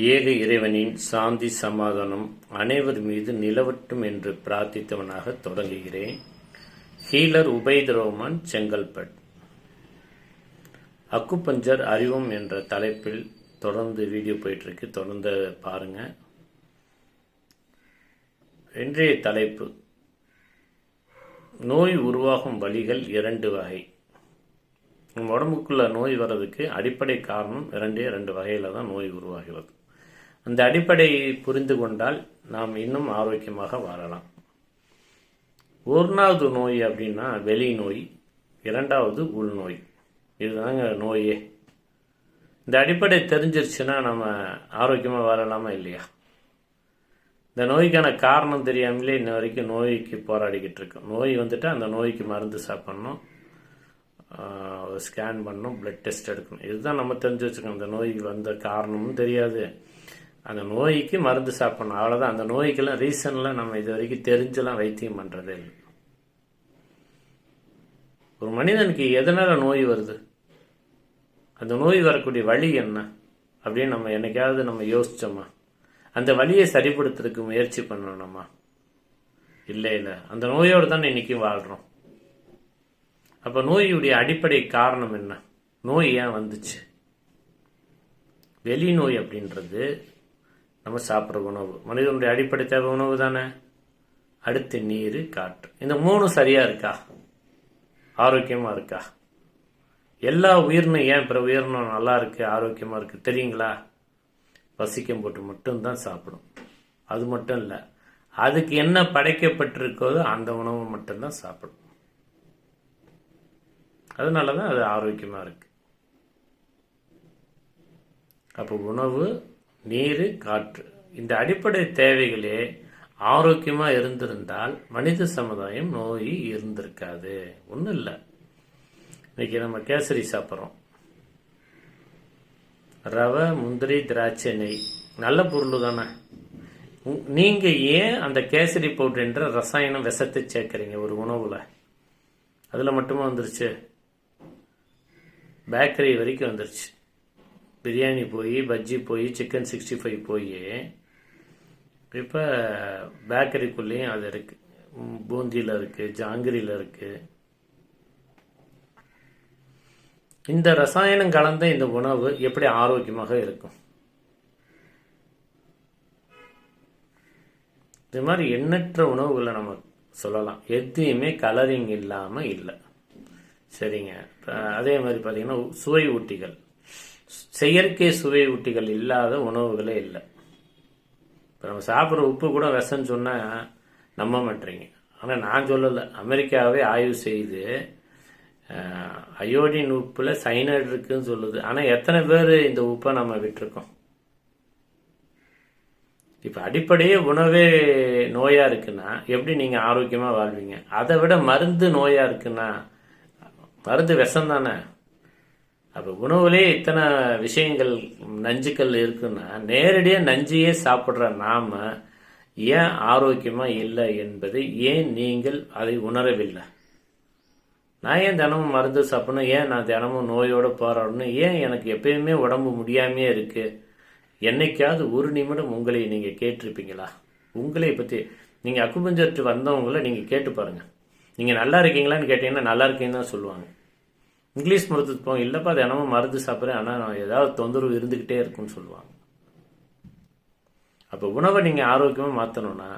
ஏக இறைவனின் சாந்தி சமாதானம் அனைவர் மீது நிலவட்டும் என்று பிரார்த்தித்தவனாக தொடங்குகிறேன். ஹீலர் உபைத் ரோமன் செங்கல்பட் அக்குபஞ்சர் அறிவும் என்ற தலைப்பில் தொடர்ந்து வீடியோ போயிட்டுருக்கு. தொடர்ந்து பாருங்க. இன்றைய தலைப்பு. நோய் உருவாகும் வழிகள் இரண்டு வகை. நம்ம உடம்புக்குள்ள நோய் வர்றதுக்கு அடிப்படை காரணம் இரண்டே ரெண்டு வகையில் தான் நோய் உருவாகிறது. அந்த அடிப்படையை புரிந்து கொண்டால் நாம் இன்னும் ஆரோக்கியமாக வாழலாம். ஒன்றாவது நோய் அப்படின்னா வெளி நோய் இரண்டாவது உள்நோய். இதுதாங்க நோயே. இந்த அடிப்படை தெரிஞ்சிருச்சுன்னா நம்ம ஆரோக்கியமாக வாழலாமா இல்லையா? இந்த நோய்க்கான காரணம் தெரியாமலே இன்ன வரைக்கும் நோய்க்கு போராடிக்கிட்டு இருக்கோம். நோய் வந்துட்டு அந்த நோய்க்கு மருந்து சாப்பிட்ணும். ஸ்கேன் பண்ணணும் பிளட் டெஸ்ட் எடுக்கணும். இதுதான் நம்ம தெரிஞ்சு வச்சுக்கணும் இந்த நோய்க்கு வந்த காரணமும் தெரியாது. அந்த நோய்க்கு மருந்து சாப்பிடணும். அவ்வளோதான் அந்த நோய்க்கெல்லாம் ரீசன்லாம் நம்ம இது வரைக்கும் தெரிஞ்செல்லாம் வைத்தியம் பண்ணுறதே இல்லை. ஒரு மனிதனுக்கு எதனால நோய் வருது? அந்த நோய் வரக்கூடிய வழி என்ன? அப்படின்னு நம்ம என்னைக்காவது நம்ம யோசிச்சோமா? அந்த வழியை சரிப்படுத்துறதுக்கு முயற்சி பண்ணணுமா? இல்லை இல்லை. அந்த நோயோடு தான் இன்னைக்கு வாழ்கிறோம் அப்போ நோயுடைய அடிப்படை காரணம் என்ன? நோய் ஏன் வந்துச்சு? வெளி நோய் அப்படின்றது நம்ம சாப்பிட்ற உணவு. மனிதனுடைய அடிப்படை தேவை உணவு தானே? அடுத்து நீர் காற்று. இந்த மூணு சரியா இருக்கா? ஆரோக்கியமா இருக்கா? எல்லா உயிரினும் ஏன் பிற உயிரினம் நல்லா இருக்கு ஆரோக்கியமா இருக்கு தெரியுங்களா? பசிக்கும் போட்டு மட்டும்தான் சாப்பிடும். அது மட்டும் இல்லை அதுக்கு என்ன படைக்கப்பட்டிருக்கோ அந்த உணவு மட்டும்தான் சாப்பிடும். அதனால தான் அது ஆரோக்கியமாக இருக்கு. அப்போ உணவு நீர் காற்று. இந்த அடிப்படை தேவைகளே ஆரோக்கியமாக இருந்திருந்தால் மனித சமுதாயம் நோய் இருந்திருக்காது. ஒன்றும் இல்லை. இன்னைக்கு நம்ம கேசரி சாப்பிட்றோம். ரவை முந்திரி திராட்சை நெய். நல்ல பொருள் தானே. உ- ஏன் அந்த கேசரி பவுடர் என்ற ரசாயனம் விஷத்தை சேர்க்குறீங்க ஒரு உணவில்? அதில் மட்டுமா வந்துருச்சு? பேக்கரி வரைக்கும் வந்துருச்சு. பிரியாணி போய் பஜ்ஜி போய் சிக்கன் சிக்ஸ்டி ஃபைவ் போய் இப்போ பேக்கரிக்குள்ளேயும் அது இருக்குது பூந்தியில் இருக்குது ஜாங்கிரியில் இருக்குது இந்த ரசாயனம் கலந்த இந்த உணவு எப்படி ஆரோக்கியமாக இருக்கும்? இது மாதிரி எண்ணற்ற உணவுகளை நம்ம சொல்லலாம். எதையுமே கலரிங் இல்லாமல் இல்லை. சரிங்க. அதே மாதிரி பார்த்தீங்கன்னா சுவை ஊட்டிகள். செயற்கை சுவை ஊட்டிகள் இல்லாத உணவுகளே இல்லை. இப்போ நம்ம சாப்பிட்ற உப்பு கூட விஷம்னு சொன்னால் நம்ப மாட்டேறீங்க ஆனால் நான் சொல்லலை. அமெரிக்காவே ஆய்வு செய்து அயோடின் உப்பில் சைனைடு இருக்குன்னு சொல்லுது. ஆனால் எத்தனை பேர் இந்த உப்பை நம்ம விட்டிருக்கோம்? இப்போ அடிப்படையே உணவே நோயாக இருக்குன்னா எப்படி நீங்கள் ஆரோக்கியமாக வாழ்வீங்க? அதை விட மருந்து நோயாக இருக்குன்னா மருந்து விஷம் தானே? அப்போ உணவுலே இத்தனை விஷயங்கள் நஞ்சுக்கள் இருக்குன்னா நேரடியாக நஞ்சையே சாப்பிட்ற நாம் ஏன் ஆரோக்கியமாக இல்லை என்பதை ஏன் நீங்கள் அதை உணரவில்லை? நான் ஏன் தினமும் மருந்து சாப்பிடணும்? ஏன் நான் தினமும் நோயோடு போராடணும்? ஏன் எனக்கு எப்பயுமே உடம்பு முடியாமையே இருக்குது என்னைக்காவது ஒரு நிமிடம் உங்களை நீங்கள் கேட்டிருப்பீங்களா? உங்களை பற்றி நீங்கள் அக்குபஞ்சர்ட்டு வந்தவங்கள நீங்கள் கேட்டு பாருங்கள் நீங்கள் நல்லா இருக்கீங்களான்னு கேட்டிங்கன்னா நல்லா இருக்கீங்கன்னு தான் சொல்லுவாங்க. இங்கிலீஷ் மருத்துவத்துக்கு போங்க. இல்லைப்பா தினமும் மருந்து சாப்பிட்றேன். ஆனால் நான் ஏதாவது தொந்தரவு இருந்துக்கிட்டே இருக்குன்னு சொல்லுவாங்க. அப்போ உணவை நீங்கள் ஆரோக்கியமாக மாற்றணும்னா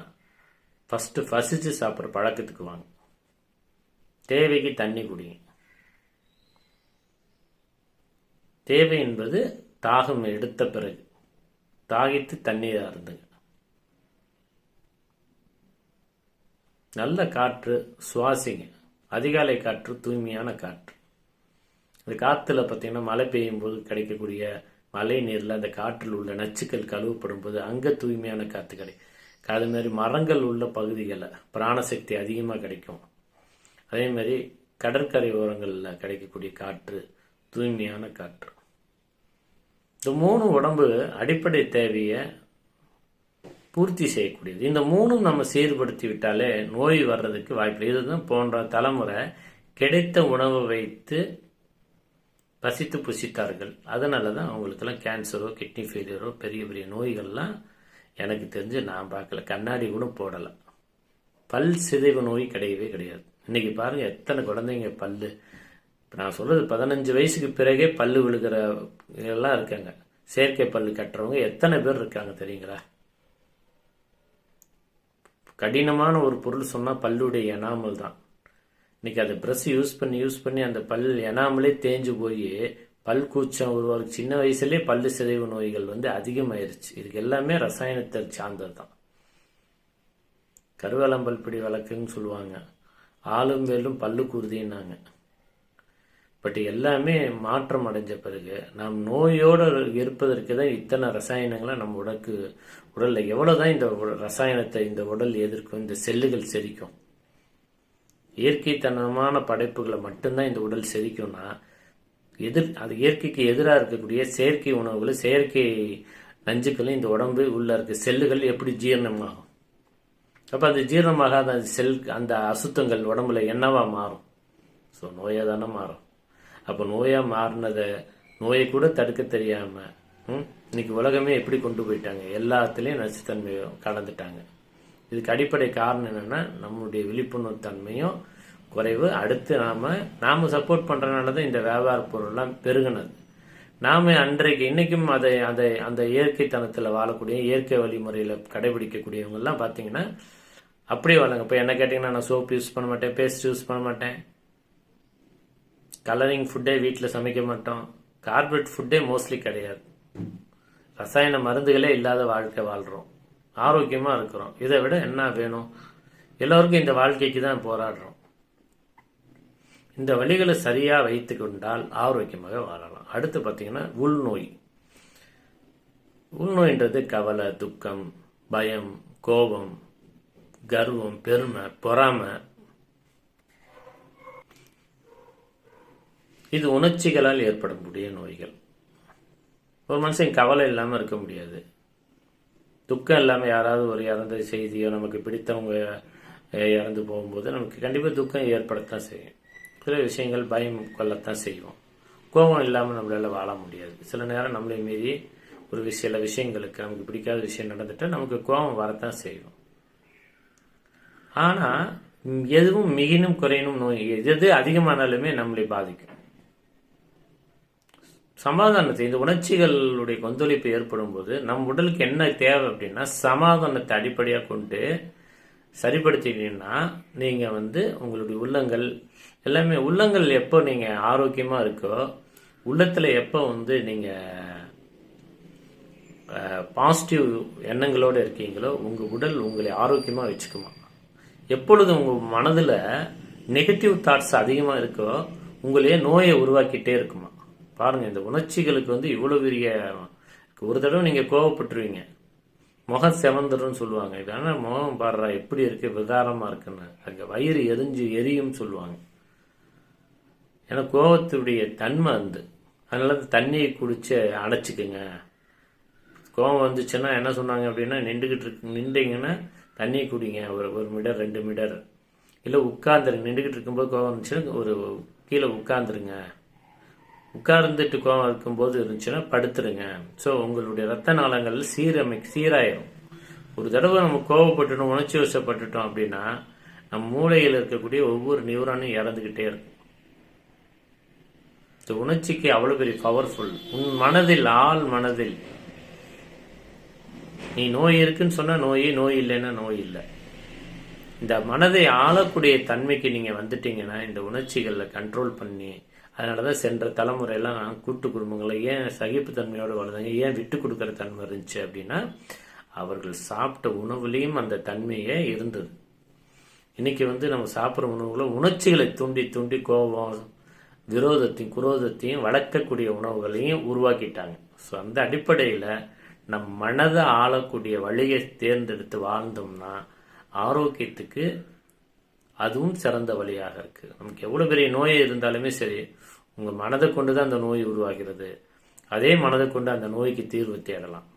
ஃபஸ்ட்டு ஃபசிச்சு சாப்பிட்ற பழக்கத்துக்கு வாங்க. தேவைக்கு தண்ணி குடிங்க தேவை என்பது தாகம் எடுத்த பிறகு தாகித்து தண்ணீர் இருந்துங்க. நல்ல காற்று சுவாசிங்க. அதிகாலை காற்று தூய்மையான காற்று. இந்த காற்றுல பார்த்தீங்கன்னா மழை பெய்யும் போது கிடைக்கக்கூடிய மழை நீரில் அந்த காற்றில் உள்ள நச்சுக்கள் கழுவப்படும் போது அங்கே தூய்மையான காற்று கிடைக்கும் அது மாதிரி மரங்கள் உள்ள பகுதிகளில் பிராணசக்தி அதிகமாக கிடைக்கும். அதே மாதிரி கடற்கரை ஓரங்களில் கிடைக்கக்கூடிய காற்று தூய்மையான காற்று. இந்த மூணு உடம்பு அடிப்படை தேவையை பூர்த்தி செய்யக்கூடியது. இந்த மூணும் நம்ம சீர்படுத்தி விட்டாலே நோய் வர்றதுக்கு வாய்ப்பு இல்லை. இதுதான் போன்ற தலைமுறை கிடைத்த உணவை வைத்து பசித்து புசித்தார்கள். அதனால தான் அவங்களுக்கெல்லாம் கேன்சரோ கிட்னி ஃபெயிலியரோ பெரிய பெரிய நோய்கள்லாம் எனக்கு தெரிஞ்சு நான் பார்க்கல. கண்ணாடி கூட போடலை. பல் சிதைவு நோய் கிடையவே கிடையாது. இன்னைக்கு பாருங்கள் எத்தனை குழந்தைங்க பல்லு. இப்போ நான் சொல்கிறது பதினஞ்சு வயசுக்கு பிறகே பல்லு விழுகிற எல்லாம் இருக்காங்க. செயற்கை பல்லு கட்டுறவங்க எத்தனை பேர் இருக்காங்க தெரியுங்களா? கடினமான ஒரு பொருள் சொன்னால் பல்லுடைய எனாமல் தான் இன்னைக்கு அந்த ப்ரெஷ் யூஸ் பண்ணி யூஸ் பண்ணி அந்த பல் எனாமலே தேஞ்சு போய் பல் கூச்சம் உருவாக்கு சின்ன வயசுலேயே பல்லு சிதைவு நோய்கள் வந்து அதிகமாயிருச்சு. இதுக்கு எல்லாமே ரசாயனத்தை சார்ந்தது தான் கருவேலம்பல் பிடி வழக்குன்னு சொல்லுவாங்க. ஆளும் வேலும் பல்லு குருதின்னாங்க பட் எல்லாமே மாற்றம் அடைஞ்ச பிறகு நாம் நோயோடு இருப்பதற்கு தான் இத்தனை ரசாயனங்களை நம்ம உடக்கு உடலில் எவ்வளோ தான் இந்த ரசாயனத்தை இந்த உடல் எதிர்க்கும் இந்த செல்லுகள் செரிக்கும். இயற்கைத்தனமான படைப்புகளை மட்டும்தான் இந்த உடல் செதிக்கும்னா எதிர் அது இயற்கைக்கு எதிராக இருக்கக்கூடிய செயற்கை உணவுகள் செயற்கை நஞ்சுக்களும் இந்த உடம்பு உள்ள இருக்க செல்லுகள் எப்படி ஜீரணமாகும்? அப்போ அந்த ஜீரணமாகாத அந்த செல் அந்த அசுத்தங்கள் உடம்புல என்னவா மாறும்? ஸோ நோயாக தானே மாறும். அப்போ நோயாக மாறினதை நோயை கூட தடுக்க தெரியாமல் இன்னைக்கு உலகமே எப்படி கொண்டு போயிட்டாங்க? எல்லாத்துலேயும் நச்சுத்தன்மையை கலந்துட்டாங்க. இதுக்கு அடிப்படை காரணம் என்னென்னா நம்மளுடைய விழிப்புணர்வு தன்மையும் குறைவு. அடுத்து நாம் நாம சப்போர்ட் பண்ணுறனால தான் இந்த வியாபார பொருள்லாம் பெருகினது. நாம அன்றைக்கு இன்றைக்கும் அதை அதை அந்த இயற்கைத்தனத்தில் வாழக்கூடிய இயற்கை வழிமுறையில் கடைபிடிக்கக்கூடியவங்கெல்லாம் பார்த்தீங்கன்னா அப்படியே வாழங்க. இப்போ என்ன கேட்டிங்கன்னா நான் சோப் யூஸ் பண்ண மாட்டேன் பேஸ்ட் யூஸ் பண்ண மாட்டேன். கலரிங் ஃபுட்டே வீட்டில் சமைக்க மாட்டோம். கார்பரேட் ஃபுட்டே மோஸ்ட்லி கிடையாது. ரசாயன மருந்துகளே இல்லாத வாழ்க்கை வாழ்கிறோம் ஆரோக்கியமாக இருக்கிறோம். இதை விட என்ன வேணும்? எல்லோருக்கும் இந்த வாழ்க்கைக்கு தான் போராடுறோம். இந்த வழிகளை சரியாக வைத்து கொண்டால் ஆரோக்கியமாக வாழலாம். அடுத்து பார்த்தீங்கன்னா உள்நோய். உள்நோயின்றது கவலை துக்கம் பயம் கோபம் கர்வம் பெருமை பொறாமை. இது உணர்ச்சிகளால் ஏற்படக்கூடிய நோய்கள். ஒரு மனுஷன் கவலை இல்லாமல் இருக்க முடியாது. துக்கம் இல்லாமல் யாராவது ஒரு இறந்த செய்தியோ நமக்கு பிடித்தவங்க இறந்து போகும்போது நமக்கு கண்டிப்பாக துக்கம் ஏற்படத்தான் செய்யும். சில விஷயங்கள் பயம் கொள்ளத்தான் செய்வோம் கோபம் இல்லாமல் நம்மளால் வாழ முடியாது. சில நேரம் நம்மளை மீறி ஒரு சில விஷயங்களுக்கு நமக்கு பிடிக்காத விஷயம் நடந்துட்டால் நமக்கு கோபம் வரத்தான் செய்யும். ஆனால் எதுவும் மிகினும் குறையினும் நோய் எது அதிகமானாலுமே நம்மளை பாதிக்கும். சமாதானத்தை இந்த உணர்ச்சிகளுடைய கொந்தளிப்பு ஏற்படும் போது நம் உடலுக்கு என்ன தேவை அப்படின்னா சமாதானத்தை அடிப்படையாக கொண்டு சரிப்படுத்திட்டீங்கன்னா நீங்கள் வந்து உங்களுடைய உள்ளங்கள் எல்லாமே உள்ளங்கள் எப்போ நீங்கள் ஆரோக்கியமாக இருக்கோ உள்ளத்தில் எப்போ வந்து நீங்கள் பாசிட்டிவ் எண்ணங்களோட இருக்கீங்களோ உங்கள் உடல் உங்களை ஆரோக்கியமாக வச்சுக்குமா. எப்பொழுது உங்கள் மனதில் நெகட்டிவ் தாட்ஸ் அதிகமாக இருக்கோ உங்களையே நோயை உருவாக்கிட்டே இருக்குமா. பாருங்கள் இந்த உணர்ச்சிகளுக்கு வந்து இவ்வளோ பெரிய ஒரு தடவை நீங்கள் கோவப்பட்டுருவீங்க. முகம் செவந்துடும் சொல்லுவாங்க. இது ஆனால் முகம் பாடுறா எப்படி இருக்கு விதாரமாக இருக்குன்னு. அங்கே வயிறு எரிஞ்சு எரியும் சொல்லுவாங்க. ஏன்னா கோவத்துடைய தன்மை வந்து அதனால தண்ணியை குடிச்சு அடைச்சிக்குங்க. கோவம் வந்துச்சுன்னா என்ன சொன்னாங்க அப்படின்னா நின்றுக்கிட்டு இருக்கு நின்றீங்கன்னா தண்ணியை குடிங்க. ஒரு ஒரு மிடர் ரெண்டு மிடர் இல்லை உட்காந்துருங்க நின்றுக்கிட்டு இருக்கும்போது கோவம் வந்துச்சுன்னா ஒரு கீழே உட்காந்துருங்க உட்கார்ந்துட்டு கோவம் இருக்கும்போது இருந்துச்சுன்னா படுத்துருங்க. ஸோ உங்களுடைய ரத்த நாளங்கள் சீரமை சீராயிரும். ஒரு தடவை நம்ம கோவப்பட்டுட்டோம் உணர்ச்சி வசப்பட்டுட்டோம் அப்படின்னா நம்ம மூளையில் இருக்கக்கூடிய ஒவ்வொரு நியூரானும் இறந்துக்கிட்டே இருக்கும். இந்த உணர்ச்சிக்கு அவ்வளவு பெரிய பவர்ஃபுல் உன் மனதில் ஆள் மனதில். நீ நோய் இருக்குன்னு சொன்னா நோயே நோய் இல்லைன்னா நோய் இல்லை. இந்த மனதை ஆளக்கூடிய தன்மைக்கு நீங்க வந்துட்டீங்கன்னா இந்த உணர்ச்சிகளில் கண்ட்ரோல் பண்ணி அதனால தான் சென்ற தலைமுறையெல்லாம் கூட்டு குடும்பங்களை ஏன் சகிப்புத்தன்மையோடு வாழ்ந்தாங்க ஏன் விட்டு கொடுக்குற தன்மை இருந்துச்சு அப்படின்னா அவர்கள் சாப்பிட்ட உணவுலேயும் அந்த தன்மையே இருந்தது. இன்னைக்கு வந்து நம்ம சாப்பிட்ற உணவுகளை உணர்ச்சிகளை தூண்டி தூண்டி கோபம் விரோதத்தையும் குரோதத்தையும் வளர்க்கக்கூடிய உணவுகளையும் உருவாக்கிட்டாங்க. ஸோ அந்த அடிப்படையில் நம் மனதை ஆளக்கூடிய வழியை தேர்ந்தெடுத்து வாழ்ந்தோம்னா ஆரோக்கியத்துக்கு அதுவும் சிறந்த வழியாக இருக்கு. நமக்கு எவ்வளவு பெரிய நோய் இருந்தாலுமே சரி உங்க மனதை கொண்டு தான் அந்த நோய் உருவாகிறது. அதே மனதை கொண்டு அந்த நோய்க்கு தீர்வு தேடலாம்.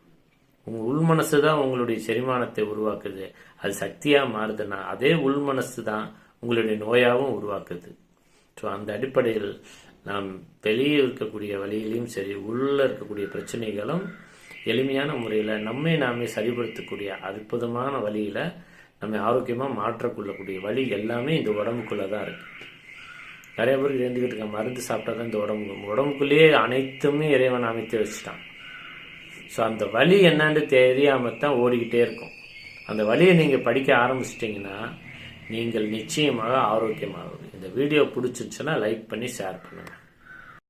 உங்க உள் மனசு தான் உங்களுடைய செரிமானத்தை உருவாக்குது. அது சக்தியா மாறுதுன்னா அதே உள் மனசு தான் உங்களுடைய நோயாகவும் உருவாக்குது. ஸோ அந்த அடிப்படையில் நாம் வெளியே இருக்கக்கூடிய வழியிலையும் சரி உள்ள இருக்கக்கூடிய பிரச்சனைகளும் எளிமையான முறையில் நம்மை நாமே சரிபடுத்தக்கூடிய அற்புதமான வழியில் நம்ம ஆரோக்கியமாக மாற்றக்கொள்ளக்கூடிய வழி எல்லாமே இந்த உடம்புக்குள்ளே தான் இருக்குது நிறைய பேருக்கு இருந்துக்கிட்டு இருக்க மருந்து சாப்பிட்டா தான் இந்த உடம்பு உடம்புக்குள்ளேயே அனைத்துமே இறைவன் அமைத்து வச்சுட்டான். ஸோ அந்த வழி என்னன்னு தெரியாமல் தான் ஓடிக்கிட்டே இருக்கும். அந்த வழியை நீங்கள் படிக்க ஆரம்பிச்சிட்டிங்கன்னா நீங்கள் நிச்சயமாக ஆரோக்கியமாகும் இந்த வீடியோ பிடிச்சிருந்துச்சுன்னா லைக் பண்ணி ஷேர் பண்ணுங்கள்